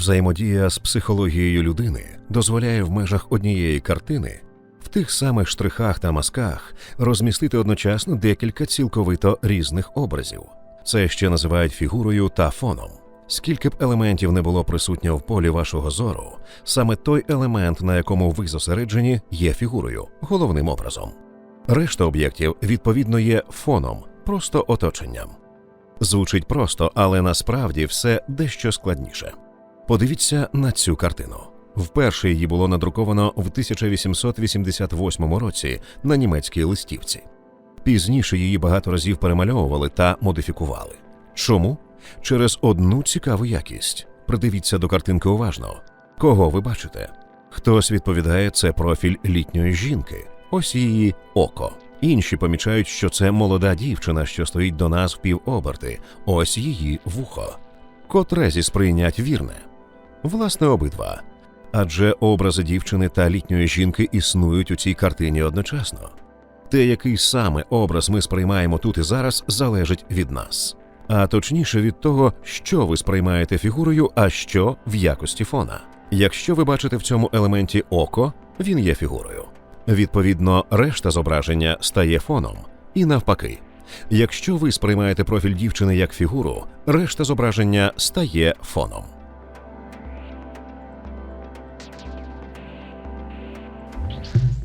Взаємодія з психологією людини дозволяє в межах однієї картини в тих самих штрихах та мазках розмістити одночасно декілька цілковито різних образів. Це ще називають фігурою та фоном. Скільки б елементів не було присутньо в полі вашого зору, саме той елемент, на якому ви зосереджені, є фігурою, головним образом. Решта об'єктів, відповідно, є фоном, просто оточенням. Звучить просто, але насправді все дещо складніше. Подивіться на цю картину. Вперше її було надруковано в 1888 році на німецькій листівці. Пізніше її багато разів перемальовували та модифікували. Чому? Через одну цікаву якість. Придивіться до картинки уважно. Кого ви бачите? Хтось відповідає, це профіль літньої жінки, ось її око. Інші помічають, що це молода дівчина, що стоїть до нас в півоберти, ось її вухо. Котре зі сприйнять вірне? Власне, обидва. Адже образи дівчини та літньої жінки існують у цій картині одночасно. Те, який саме образ ми сприймаємо тут і зараз, залежить від нас, а точніше від того, що ви сприймаєте фігурою, а що в якості фона. Якщо ви бачите в цьому елементі око, він є фігурою. Відповідно, решта зображення стає фоном, і навпаки. Якщо ви сприймаєте профіль дівчини як фігуру, решта зображення стає фоном. Thank you.